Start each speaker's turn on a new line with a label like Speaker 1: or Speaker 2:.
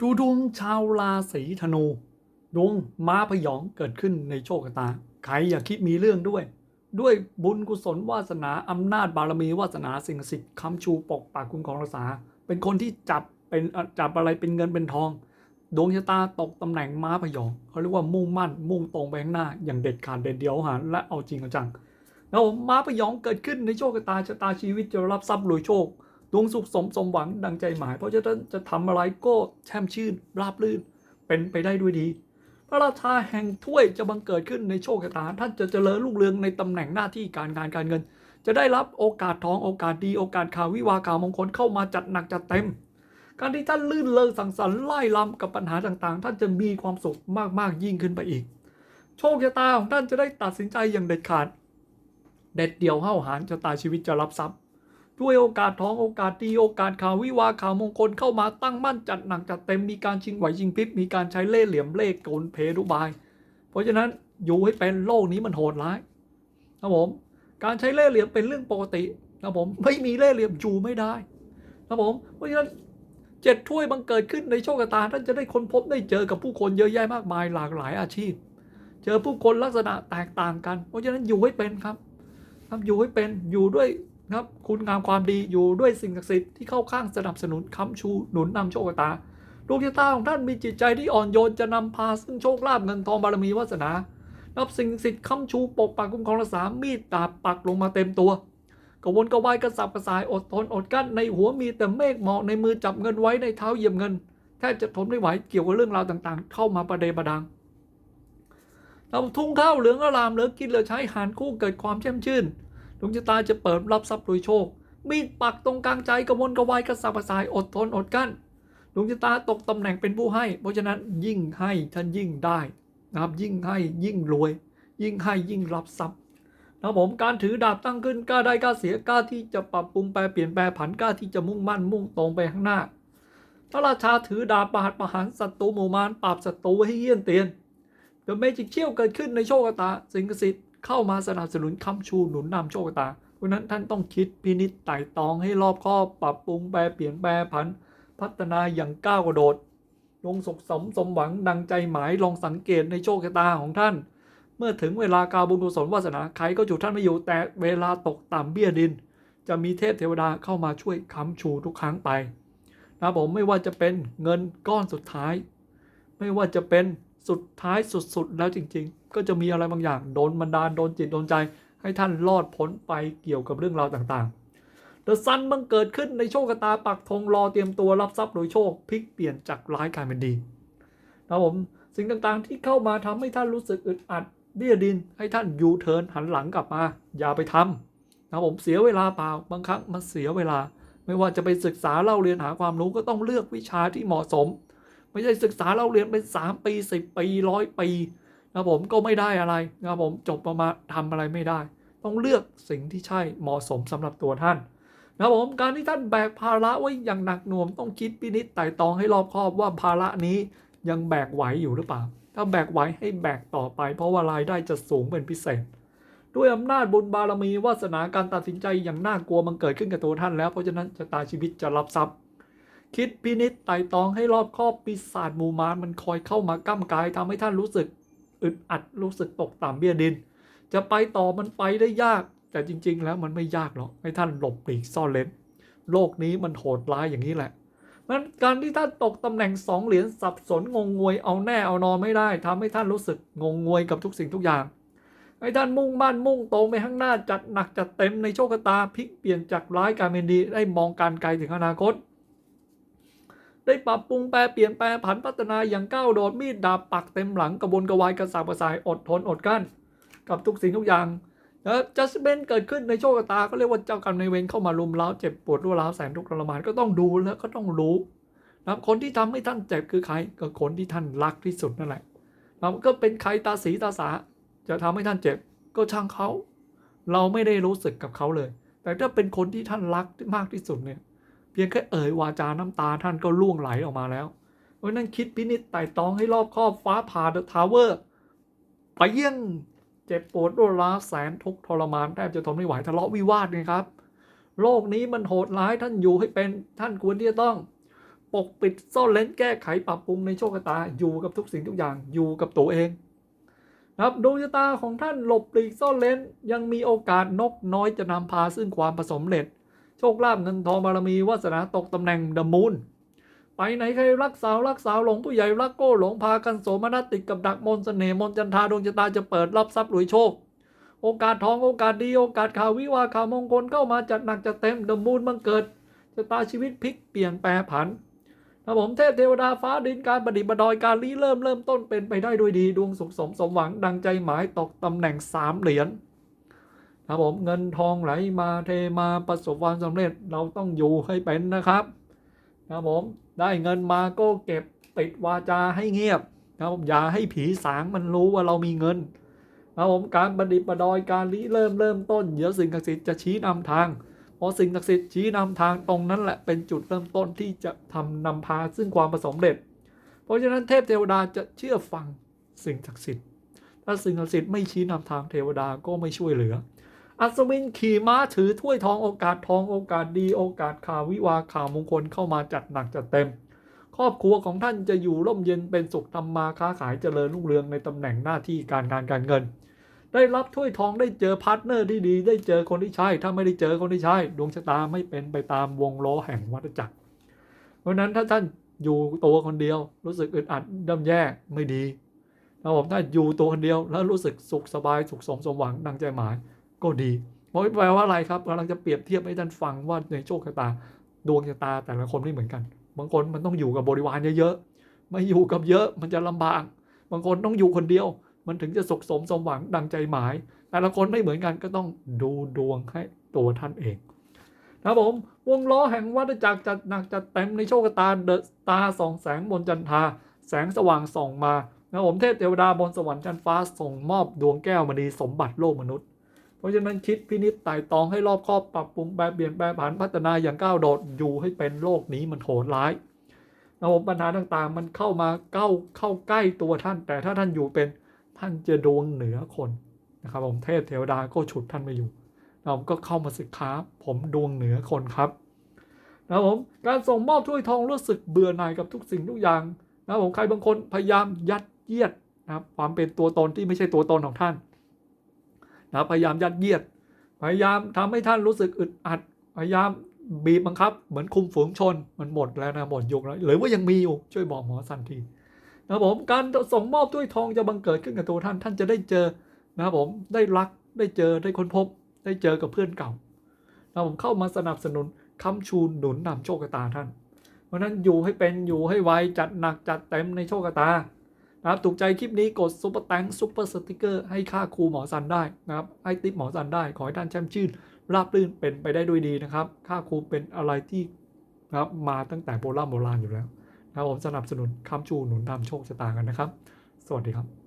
Speaker 1: ดูดวงชาวราศีธนู ดวงม้าพยองเกิดขึ้นในโชคชะตา ใครอย่าคิดมีเรื่องด้วย ด้วยบุญกุศลวาสนาอำนาจบารมีวาสนาสิ่งศักดิ์สิทธิ์คำชูปกปักคุ้มครองรักษา เป็นคนที่จับเป็นจับอะไรเป็นเงินเป็นทอง ดวงชะตาตกตำแหน่งม้าพยองเขาเรียกว่ามุ่งมั่น มุ่งตรงไปข้างหน้า อย่างเด็ดขาดเด็ดเดียวหาและเอาจริงเอาจังแล้วม้าพยองเกิดขึ้นในโชคชะตาชะตาชีวิตจะรับทรัพย์รวยโชค ดวงสุขสมสมหวังดังใจหมาย เพราะฉะนั้นจะทำอะไรก็แช่มชื่นราบรื่น เป็นไปได้ด้วยดี พระราชาแห่งถ้วยจะบังเกิดขึ้นในโชคชะตาท่านจะเจริญรุ่งเรืองในตำแหน่งหน้าที่การงานการเงิน จะได้รับโอกาสทองโอกาสดีโอกาสข่าววิวาข่าวมงคลเข้ามาจัดหนักจัดเต็ม การที่ท่านลื่นเลงสังสรรค์ไล่ลำกับปัญหาต่างๆ ท่านจะมีความสุขมากๆยิ่งขึ้นไปอีก โชคชะตาของท่านจะได้ตัดสินใจอย่างเด็ดขาด เด็ดเดี่ยวเห้าหาญชะตาชีวิตจะรับทรัพย์ ด้วยโอกาสท้องโอกาสดีโอกาสข่าววิวาข่าวมงคลเข้ามาตั้งมั่นจัดหนักจัดเต็มมีการชิงไหวชิงพริบมีการใช้เล่ห์เหลี่ยมเล่ห์กลเพรุบาย เพราะฉะนั้นอยู่ให้เป็นโลกนี้มันโหดร้ายนะผมการใช้เล่ห์เหลี่ยมเป็นเรื่องปกตินะผมไม่มีเล่ห์เหลี่ยมอยู่ไม่ได้นะผมเพราะฉะนั้นเจ็ดถ้วยบังเกิดขึ้นในโชคชะตาท่านจะได้ค้นพบได้เจอกับผู้คนเยอะแยะมากมายหลากหลายอาชีพ เจอผู้คนลักษณะแตกต่างกัน เพราะฉะนั้นอยู่ให้เป็นครับครับอยู่ให้เป็นอยู่ด้วย นะครับคุณงามความดีอยู่ด้วยสิ่งศักดิ์สิทธิ์ที่เข้าข้างสนับสนุนค้ำชูหนุนนำโชคชะตาดวงชะตาของท่านมีจิตใจที่อ่อนโยนจะนำพาซึ่งโชคลาภเงินทองบารมีวาสนานับสิ่งศักดิ์สิทธิ์ค้ำชูปกปักคุ้มครองรักษามีดดาบปักลงมาเต็มตัวกวนกวายกระสับกระสายอดทนอดกั้นในหัวมีแต่เมฆหมอกในมือจับเงินไว้ในเท้าเหยียบเงินแทบจะทนไม่ไหวเกี่ยวกับเรื่องราวต่างๆ เข้ามาประเดประดังเราทุ่งข้าวเหลืองอารามเหลือกินเหลือใช้หารคู่เกิดความแช่มชื่น ดวงชะตาจะเปิดรับทรัพย์โดยโชค มีดปักตรงกลางใจกระวนกระวายกระสับกระส่ายอดทนอดกั้นดวงชะตาตกตำแหน่งเป็นผู้ให้ เพราะฉะนั้นยิ่งให้ท่านยิ่งได้นะครับยิ่งให้ยิ่งรวย ยิ่งให้ยิ่งรับทรัพย์นะผมการถือดาบตั้งขึ้นกล้าได้กล้าเสียกล้าที่จะปรับปรุงแปลเปลี่ยนแปลผันกล้าที่จะมุ่งมั่นมุ่งตรงไปข้างหน้าพระราชาถือดาบประหัตประหารศัตรูหมู่มารปราบศัตรูให้เยี่ยนเตียนเดอะเมจิกเชี่ยวเกิดขึ้นในโชคชะตา สิงศักดิ์สิทธิ์ เข้ามาสนับสนุนค้ำชูหนุนนำโชคชะตาเพราะนั้นท่านต้องคิดพินิจไต่ตองให้รอบคอบปรับปรุงแปลเปลี่ยนแปลผัน พัฒนาอย่างก้าวกระโดดลงสุขสมสมหวังดังใจหมายลองสังเกตในโชคชะตาของท่าน เมื่อถึงเวลากาบุญกุศลวาสนาใครก็จุดท่านไม่อยู่แต่เวลาตกต่ำเบี้ยดิน จะมีเทพเทวดาเข้ามาช่วยค้ำชูทุกครั้งไปนะผมไม่ว่าจะเป็นเงินก้อนสุดท้าย ไม่ว่าจะเป็นสุดท้ายสุดๆแล้วจริง ๆ ก็จะมีอะไรบางอย่างโดนบันดาลโดนจิตโดนใจ ให้ท่านรอดพ้นไปเกี่ยวกับเรื่องราวต่างๆเดอะซันบังเกิดขึ้นในโชคชะตาปักธงรอเตรียมตัวรับทรัพย์โดยโชคพลิกเปลี่ยนจากร้ายกลายเป็นดีนะผมสิ่งต่างๆที่เข้ามาทำให้ท่านรู้สึกอึดอัดเบี้ยดินให้ท่านยูเทิร์นหันหลังกลับมา อย่าไปทำนะผมเสียเวลาเปล่าบางครั้งมันเสียเวลา ไม่ว่าจะไปศึกษาเล่าเรียนหาความรู้ก็ต้องเลือกวิชาที่เหมาะสม ไม่ใช่ศึกษาเล่าเรียนเป็น 3 ปี 10 ปีร้อยปี นะผมก็ไม่ได้อะไรนะผมจบประมาณทำอะไรไม่ได้ ต้องเลือกสิ่งที่ใช่เหมาะสมสำหรับตัวท่านนะครับผมการที่ท่านแบกภาระไว้อย่างหนักหน่วงต้องคิดพินิจไต่ตองให้รอบคอบว่าภาระนี้ยังแบกไหวอยู่หรือเปล่า ถ้าแบกไหวให้แบกต่อไป เพราะว่ารายได้จะสูงเป็นพิเศษ ด้วยอำนาจบุญบารมีวาสนาการตัดสินใจอย่างน่ากลัวมันเกิดขึ้นกับตัวท่านแล้วเพราะฉะนั้นชะตาชีวิตจะรับทรัพย์ คิดพินิจไต่ตองให้รอบคอบปีศาจมูมารมันคอยเข้ามาก้ำกายทำให้ท่านรู้สึก อึดอัดรู้สึกตกต่ำเบี้ยดิน จะไปต่อมันไปได้ยาก แต่จริง ๆ แล้วมันไม่ยากหรอกให้ท่านหลบปลีกซ่อนเลนโลกนี้มันโหดร้ายอย่างนี้แหละมันการที่ท่านตกตำแหน่งสองเหรียญสับสนงงงวยเอาแน่เอานอนไม่ได้ทำให้ท่านรู้สึกงงงวยกับทุกสิ่งทุกอย่างให้ท่านมุ่งมั่นมุ่งตรงไปข้างหน้าจัดหนักจัดเต็มในโชคชะตาพลิกเปลี่ยนจากร้ายกลายเป็นดีได้มองการไกลถึงอนาคต ได้ปรับปรุงแปลเปลี่ยนแปลผันพัฒนาอย่างก้าวโดดมีดดาบปักเต็มหลังกระบวนกระวายกระสับกระส่ายอดทนอดกั้น กับทุกสิ่งทุกอย่างแล้วจัสเบนเกิดขึ้นในโชคชะตาก็เรียกว่าเจ้ากรรมในเวรเข้ามาลุมเล้าเจ็บปวดรุ้ร้าวแสนทุกข์ทรมานก็ต้องดูแล้วก็ต้องรู้นะคนที่ทำให้ท่านเจ็บคือใครก็คนที่ท่านรักที่สุดนั่นแหละนะก็เป็นใครตาสีตาสา จะทำให้ท่านเจ็บก็ช่างเขา เราไม่ได้รู้สึกกับเขาเลย แต่ถ้าเป็นคนที่ท่านรักมากที่สุดเนี่ย พียงแค่เอ่ยวาจาน้ำตาท่านก็ล่วงไหลออกมาแล้วเพราะนั้นคิดพินิจไต่ตองให้รอบครอบฟ้าผ่าเดอะทาวเวอร์ไปเยี่ยงเจ็บปวดรุนร้าวแสนทุกทรมานแทบจะทนไม่ไหวทะเลาะวิวาทไงครับ โลกนี้มันโหดร้ายท่านอยู่ให้เป็นท่านควรที่จะต้อง ปกปิดซ่อนเล้นแก้ไขปรับปรุงในโชคชะตาอยู่กับทุกสิ่งทุกอย่างอยู่กับตัวเองนะครับดวงชะตาของท่านหลบปลีกซ่อนเล้นยังมีโอกาสนกน้อยจะนำพาซึ่งความประสมเร็จ โชคลาภเงินทองบารมีวาสนาตกตำแหน่งเดมูนไปไหนใครรักสาวรักสาวหลงผู้ใหญ่รักโก้หลงพากันโสมนัสติดกับดักมนต์เสน่ห์มนจันทาดวงชะตาจะเปิดรับทรัพย์รวยโชค โอกาสทองโอกาสดีโอกาสข่าววิวาข่าวมงคลเข้ามาจัดหนักจัดเต็มเดมูนบังเกิดชะตาชีวิตพลิกเปลี่ยนแปรผันนะผมเทพเทวดาฟ้าดินการประดิษฐ์ประดอยการรีเริ่มเริ่มต้นเป็นไปได้ด้วยดีดวงสุขสมสมหวังดังใจหมายตกตำแหน่งสามเหรียญ นะผมเงินทองไหลมาเทมาประสบความสำเร็จเราต้องอยู่ให้เป็นนะครับนะผมได้เงินมาก็เก็บปิดวาจาให้เงียบนะผมอย่าให้ผีสางมันรู้ว่าเรามีเงินครับผมการประดิษฐ์ประดอยการริเริ่มเริ่มต้นเดี๋ยวสิ่งศักดิ์สิทธิ์จะชี้นำทางพอสิ่งศักดิ์สิทธิ์ชี้นำทางตรงนั้นแหละเป็นจุดเริ่มต้นที่จะทำนำพาซึ่งความประสมเร็จ เพราะฉะนั้นเทพเทวดาจะเชื่อฟังสิ่งศักดิ์สิทธิ์ถ้าสิ่งศักดิ์สิทธิ์ไม่ชี้นำทางเทวดาก็ไม่ช่วยเหลือ อัศวินขี่ม้าถือถ้วยทองโอกาสทองโอกาสดีโอกาสข่าววิวาข่าวมงคลเข้ามาจัดหนักจัดเต็ม ครอบครัวของท่านจะอยู่ร่มเย็นเป็นสุขทำมาค้าขายเจริญรุ่งเรืองในตำแหน่งหน้าที่การงานการเงิน ได้รับถ้วยทองได้เจอพาร์ทเนอร์ที่ดี ได้เจอคนที่ใช่ ถ้าไม่ได้เจอคนที่ใช่ดวงชะตาไม่เป็นไปตามวงล้อแห่งวัฏจักร เพราะนั้นถ้าท่านอยู่ตัวคนเดียว รู้สึกอึดอัดย่ำแย่ไม่ดีนะผมถ้าอยู่ตัวคนเดียวแล้วรู้สึกสุขสบายสุขสมสมหวังดังใจหมาย ก็ดีแปลว่าอะไรครับกำลังจะเปรียบเทียบให้ท่านฟังว่าในโชคชะตาดวงชะตาแต่ละคนไม่เหมือนกัน บางคนมันต้องอยู่กับบริวารเยอะๆไม่อยู่กับเยอะมันจะลำบาก บางคนต้องอยู่คนเดียว มันถึงจะสุขสมสมหวังดังใจหมาย แต่ละคนไม่เหมือนกันก็ต้องดูดวงให้ตัวท่านเองนะครับผมวงล้อแห่งวัฏจักรจัดหนักจัดเต็มในโชคชะตาเดอะตาสองแสงบนจันทา แสงสว่างส่องมานะครับผมเทพเทวดาบนสวรรค์ชั้นฟ้าส่งมอบดวงแก้วมณีสมบัติโลกมนุษย์ ราะฉะนั้นคิดพินิจไต่ตองให้รอบคอบปรับปรุงแปลเปลี่ยนแปลผันพัฒนาอย่างก้าวโดดอยู่ให้เป็นโลกนี้มันโหดร้ายนะครับปัญหาต่างๆ มันเข้ามาเข้าเข้าใกล้ตัวท่าน แต่ถ้าท่านอยู่เป็นท่านจะดวงเหนือคนนะครับผมเทพเทวดาก็ฉุดท่านมาอยู่เราก็เข้ามาศึกษาผมดวงเหนือคนครับนะผมการส่งมอบถ้วยทองรู้สึกเบื่อหน่ายกับทุกสิ่งทุกอย่างนะผมใครบางคนพยายามยัดเยียดนะครับความเป็นตัวตนที่ไม่ใช่ตัวตนของท่าน นะพยายามยัดเยียด พยายามทำให้ท่านรู้สึกอึดอัด พยายามบีบบังคับ เหมือนคุมฝูงชนมันหมดแล้วนะหมดยุคแล้วหรือว่ายังมีอยู่ช่วยบอกหมอสันทีนะครับผมการส่งมอบถ้วยทองจะบังเกิดขึ้นกับตัวท่านท่านจะได้เจอนะครับผมได้รักได้เจอได้ค้นพบ ได้เจอกับเพื่อนเก่านะครับผมเข้ามาสนับสนุนค้ำชูหนุนนำโชคชะตาท่าน เพราะนั้นอยู่ให้เป็นอยู่ให้ไวจัดหนักจัดเต็มในโชคชะตา นะครับถูกใจคลิปนี้กดซุปเปอร์แตงซุปเปอร์สติกเกอร์ให้ค่าครูหมอสันได้นะครับให้ติปหมอสันได้ ขอให้ท่านแช่มชื่นราบรื่นเป็นไปได้ด้วยดีนะครับ ค่าครูเป็นอะไรที่นะครับมาตั้งแต่โบราณโบราณอยู่แล้วนะครับผมสนับสนุนคำชูหนุนนำโชคชะตากันนะครับ สวัสดีครับ